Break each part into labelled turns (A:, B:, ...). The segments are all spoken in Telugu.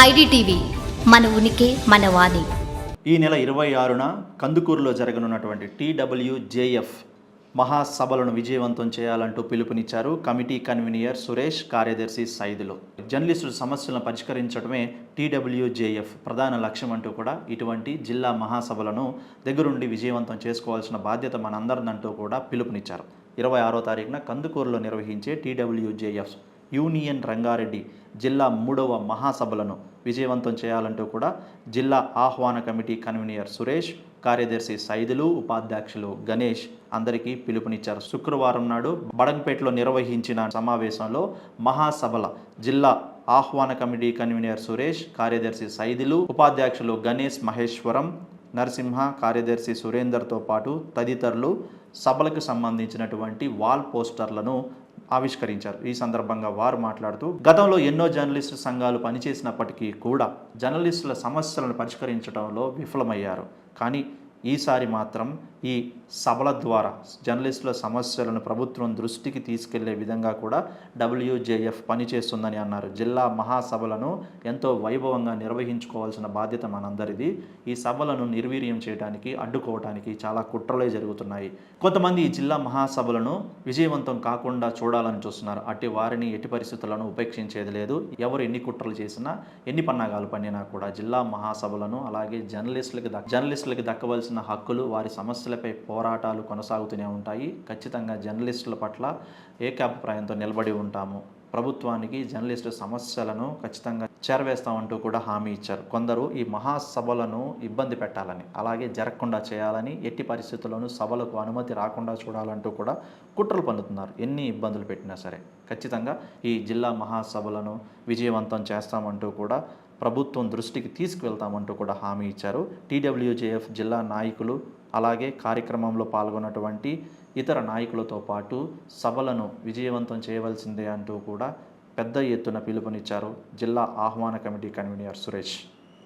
A: ఐడిటీవీ మన ఉనికి మన వాణి.
B: ఈ నెల ఇరవై ఆరున కందుకూరులో జరగనున్నటువంటి టీడబ్ల్యూజేఎఫ్ మహాసభలను విజయవంతం చేయాలంటూ పిలుపునిచ్చారు కమిటీ కన్వీనియర్ సురేష్ కార్యదర్శి సైదులు. జర్నలిస్టుల సమస్యలను పరిష్కరించడమే టీడబ్ల్యూజేఎఫ్ ప్రధాన లక్ష్యం అంటూ కూడా ఇటువంటి జిల్లా మహాసభలను దగ్గరుండి విజయవంతం చేసుకోవాల్సిన బాధ్యత మనందరిదంటూ కూడా పిలుపునిచ్చారు. ఇరవై ఆరో తారీఖున కందుకూరులో నిర్వహించే టీడబ్ల్యూజేఎఫ్ యూనియన్ రంగారెడ్డి జిల్లా మూడవ మహాసభలను విజయవంతం చేయాలంటూ కూడా జిల్లా ఆహ్వాన కమిటీ కన్వీనర్ సురేష్ కార్యదర్శి సైదులు ఉపాధ్యక్షులు గణేష్ అందరికీ పిలుపునిచ్చారు. శుక్రవారం నాడు బడంపేటలో నిర్వహించిన సమావేశంలో మహాసభల జిల్లా ఆహ్వాన కమిటీ కన్వీనర్ సురేష్ కార్యదర్శి సైదులు ఉపాధ్యక్షులు గణేష్ మహేశ్వరం నరసింహ కార్యదర్శి సురేందర్తో పాటు తదితరులు సభలకు సంబంధించినటువంటి వాల్ పోస్టర్లను ఆవిష్కరించారు. ఈ సందర్భంగా వారు మాట్లాడుతూ గతంలో ఎన్నో జర్నలిస్టు సంఘాలు పనిచేసినప్పటికీ కూడా జర్నలిస్టుల సమస్యలను పరిష్కరించడంలో విఫలమయ్యారు. కానీ ఈసారి మాత్రం ఈ సభల ద్వారా జర్నలిస్టుల సమస్యలను ప్రభుత్వం దృష్టికి తీసుకెళ్ళే విధంగా కూడా డబ్ల్యూజేఎఫ్ పనిచేస్తుందని అన్నారు. జిల్లా మహాసభలను ఎంతో వైభవంగా నిర్వహించుకోవాల్సిన బాధ్యత మనందరిది. ఈ సభలను నిర్వీర్యం చేయడానికి అడ్డుకోవడానికి చాలా కుట్రలే జరుగుతున్నాయి. కొంతమంది ఈ జిల్లా మహాసభలను విజయవంతం కాకుండా చూడాలని చూస్తున్నారు. అట్టి వారిని ఎట్టి పరిస్థితులను ఉపేక్షించేది లేదు. ఎవరు ఎన్ని కుట్రలు చేసినా ఎన్ని పన్నాగాలు పన్నినా కూడా జిల్లా మహాసభలను అలాగే జర్నలిస్టులకు జర్నలిస్టులకు దక్కవలసిన హక్కులు వారి సమస్యలు సమస్యలపై పోరాటాలు కొనసాగుతూనే ఉంటాయి. ఖచ్చితంగా జర్నలిస్టుల పట్ల ఏకాభిప్రాయంతో నిలబడి ఉంటాము. ప్రభుత్వానికి జర్నలిస్టు సమస్యలను ఖచ్చితంగా చేరవేస్తామంటూ కూడా హామీ ఇచ్చారు. కొందరు ఈ మహాసభలను ఇబ్బంది పెట్టాలని అలాగే జరగకుండా చేయాలని ఎట్టి పరిస్థితుల్లోనూ సభలకు అనుమతి రాకుండా చూడాలంటూ కూడా కుట్రలు పన్నుతున్నారు. ఎన్ని ఇబ్బందులు పెట్టినా సరే ఖచ్చితంగా ఈ జిల్లా మహాసభలను విజయవంతం చేస్తామంటూ కూడా ప్రభుత్వం దృష్టికి తీసుకువెళ్తామంటూ కూడా హామీ ఇచ్చారు. టీడబ్ల్యూజేఎఫ్ జిల్లా నాయకులు అలాగే కార్యక్రమంలో పాల్గొన్నటువంటి ఇతర నాయకులతో పాటు సభలను విజయవంతం చేయవలసిందే అంటూ కూడా పెద్ద ఎత్తున పిలుపునిచ్చారు జిల్లా ఆహ్వాన కమిటీ కన్వీనర్ సురేష్.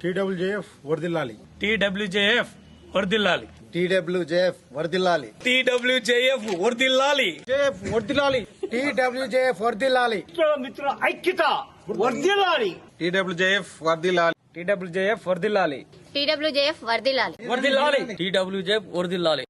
C: టీడబ్ల్యూజేఎఫ్ వర్దిల్లాలి.
D: టీడబ్ల్యూజేఎఫ్ వర్దిల్లాలి.
C: టీడబ్ల్యూజేఎఫ్ వర్దిల్లాలి.
D: టీడబ్ల్యూజేఎఫ్ వర్దిల్లాలి.
C: జేఎఫ్ వర్దిల్లాలి. టీడబ్ల్యూజేఎఫ్ వర్దిల్లాలి.
D: మిత్రుల ఐక్యత వర్దిల్లాలి.
C: టీడబ్ల్యూజేఎఫ్ వర్దిల్లాలి.
D: టీడబ్ల్యూజేఎఫ్ వర్దిల్లాలి.
E: టీడబ్ల్యూజేఎఫ్ వర్దిల్లాలి.
D: వర్దిల్లాలి. టీడబ్ల్యూజేఎఫ్ వర్దిల్లాలి.